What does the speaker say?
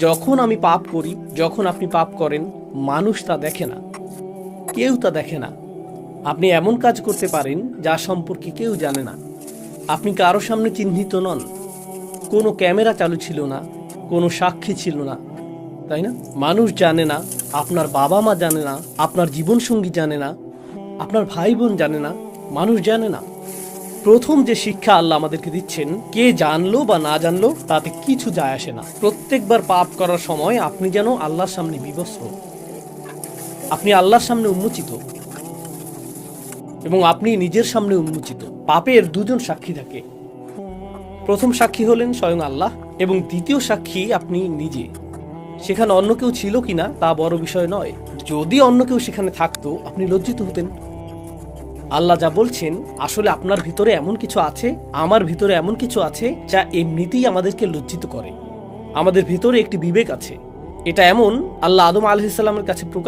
যখন আমি পাপ করি, যখন আপনি পাপ করেন, মানুষ তা দেখে না। কেউ তা দেখে না। আপনি এমন কাজ করতে পারেন, যা সম্পর্কে কেউ জানে না। আপনি কারও সামনে চিহ্নিত নন। কোনো ক্যামেরা চালু ছিল না, কোনো সাক্ষী ছিল না, তাই না? মানুষ জানে না, আপনার বাবা মা জানে না, আপনার জীবনসঙ্গী জানে না, আপনার ভাই বোন জানে না, মানুষ জানে না। প্রথম যে শিক্ষা আল্লাহ আমাদেরকে দিচ্ছেন, কে জানলো বা না জানলো, তাতে কিছু যায় আসে না। প্রত্যেকবার পাপ করার সময় আপনি যেন আল্লাহর সামনে বিবস্ত্র আপনি আল্লাহর সামনে উন্মোচিত। এবং আপনি নিজের সামনে উন্মোচিত। পাপের দুজন সাক্ষী থাকে। প্রথম সাক্ষী হলেন স্বয়ং আল্লাহ এবং দ্বিতীয় সাক্ষী আপনি নিজে। সেখানে অন্য কেউ ছিল কিনা তা বড় বিষয় নয়। যদি অন্য কেউ সেখানে থাকতো, আপনি লজ্জিত হতেন। আল্লাহ যা বলছেন, আসলে আপনার ভিতরে এমন কিছু আছে, আমার ভিতরে এমন কিছু আছে যা এমনিতেই আমাদেরকে লজ্জিত করে। আমাদের ভিতরে একটি বিবেক আছে। এটা এমন আল্লাহ আদম আলহিসাল্লামের কাছে প্রকাশ